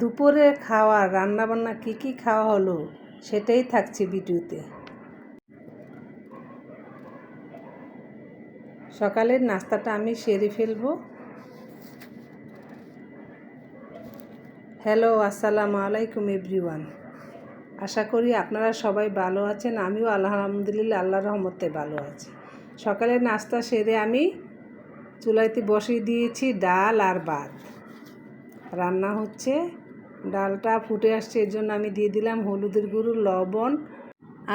দুপুরে খাওয়া, রান্নাবান্না কী কী খাওয়া হলো সেটাই থাকছে ভিডিওতে। সকালের নাস্তাটা আমি সেরে ফেলব। হ্যালো, আসসালামু আলাইকুম এভরিওয়ান। আশা করি আপনারা সবাই ভালো আছেন। আমিও আলহামদুলিল্লাহ আল্লাহ রহমতে ভালো আছি। সকালের নাস্তা সেরে আমি চুলাইতে বসিয়ে দিয়েছি ডাল আর ভাত। রান্না হচ্ছে ডালটা ফুটে আসছে, এর জন্য আমি দিয়ে দিলাম হলুদের গুঁড়ো, লবণ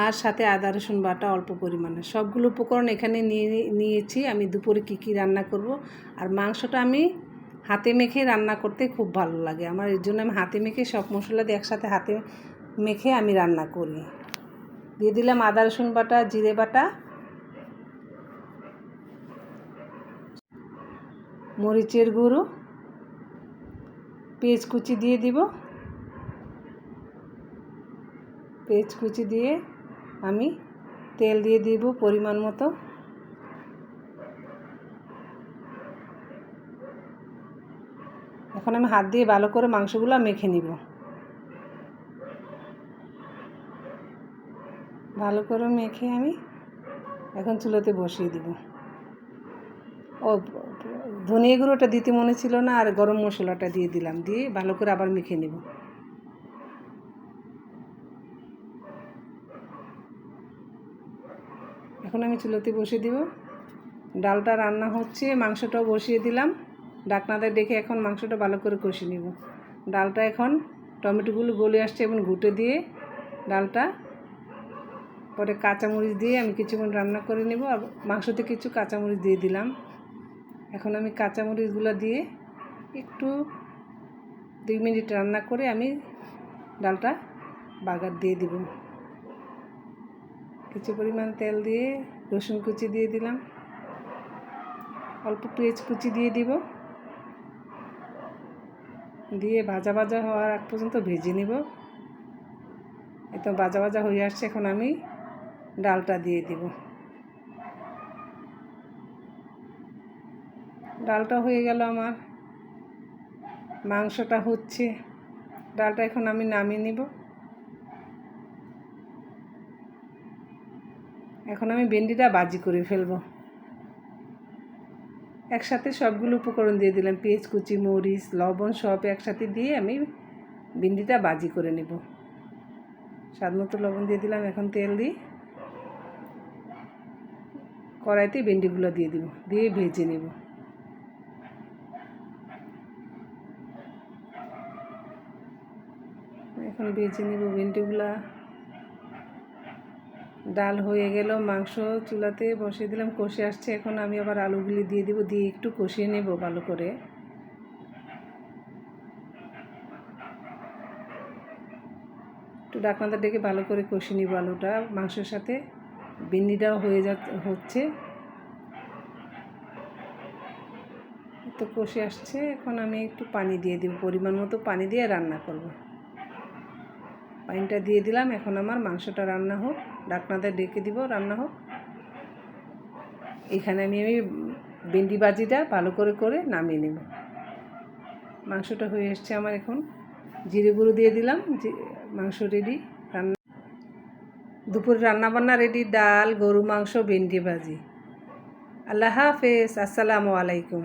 আর সাথে আদা, রসুন বাটা অল্প পরিমাণে। সবগুলো উপকরণ এখানে নিয়ে নিয়েছি। আমি দুপুরে কী কী রান্না করব আর মাংসটা আমি হাতে মেখে রান্না করতে খুব ভালো লাগে। আমার এর জন্য আমি হাতে মেখে সব মশলা দিয়ে একসাথে হাতে মেখে আমি রান্না করি। দিয়ে দিলাম আদা, রসুন বাটা, জিরে বাটা, মরিচের গুঁড়ো পেঁয়াজ কুচি দিয়ে দিব। পেঁয়াজ কুচি দিয়ে আমি তেল দিয়ে দিব পরিমাণ মতো। এখন আমি হাত দিয়ে ভালো করে মাংসগুলো মেখে নিব। ভালো করে মেখে আমি এখন চুলোতে বসিয়ে দিব। ও ধনিয়া গুঁড়োটা দিতে মনে ছিল না আর গরম মশলাটা দিয়ে দিলাম, দিয়ে ভালো করে আবার মেখে নেব। এখন আমি চুলোতে বসিয়ে দিব। ডালটা রান্না হচ্ছে, মাংসটাও বসিয়ে দিলাম। ডাকনাতে ডেকে এখন মাংসটা ভালো করে কষিয়ে নিব। ডালটা এখন টমেটোগুলো গলে আসছে এবং ঘুটে দিয়ে ডালটা পরে কাঁচামরিচ দিয়ে আমি কিছুক্ষণ রান্না করে নেব। আর মাংসতে কিছু কাঁচামরিচ দিয়ে দিলাম। এখন আমি কাঁচামরিচগুলো দিয়ে একটু দুই মিনিট রান্না করে আমি ডালটা বাগার দিয়ে দিব। কিছু পরিমাণ তেল দিয়ে রসুন কুচি দিয়ে দিলাম। অল্প পেঁয়াজ কুচি দিয়ে দিব। দিয়ে ভাজা ভাজা হওয়ার আগ পর্যন্ত ভেজে নিব। এত ভাজা ভাজা হয়ে আসছে, এখন আমি ডালটা দিয়ে দিব। ডালটা হয়ে গেল আমার। মাংসটা হচ্ছে। ডালটা এখন আমি নামিয়ে নিব। এখন আমি ভেন্ডিটা বাজি করে ফেলব। একসাথে সবগুলো উপকরণ দিয়ে দিলাম। পেঁয়াজ, কুচি, মরিচ, লবণ সব একসাথে দিয়ে আমি ভেন্ডিটা বাজি করে নেব। স্বাদ মতো লবণ দিয়ে দিলাম। এখন তেল দিই। কড়াইতে ভেন্ডিগুলো দিয়ে দিব। দিয়ে ভেজে নেব। এখন ভেজে নেব ভেন্ডিগুলা। ডাল হয়ে গেল, মাংস চুলাতে বসিয়ে দিলাম, কষে আসছে। এখন আমি আবার আলুগুলি দিয়ে দিব, দিয়ে একটু কষিয়ে নেব ভালো করে। একটু ডাকনাটা ডেকে ভালো করে কষিয়ে নিব আলুটা, মাংসের সাথে। ভিন্ডিটাও হয়ে যা, হচ্ছে। তো কষে আসছে, এখন আমি একটু পানি দিয়ে দিব, পরিমাণ মতো পানি দিয়ে রান্না করব। পানিটা দিয়ে দিলাম। এখন আমার মাংসটা রান্না হোক ডাকনাতে ডেকে দিব, রান্না হোক। এখানে আমি আমি ভেন্ডি বাজিটা ভালো করে করে নামিয়ে নেব। মাংসটা হয়ে এসছে আমার এখন। জিরে গুঁড়ো দিয়ে দিলাম মাংস রেডি রান্না। দুপুরে রান্নাবান্না রেডি ডাল, গরু মাংস, ভেন্ডি ভাজি। আল্লাহ হাফেজ, আসসালামু আলাইকুম।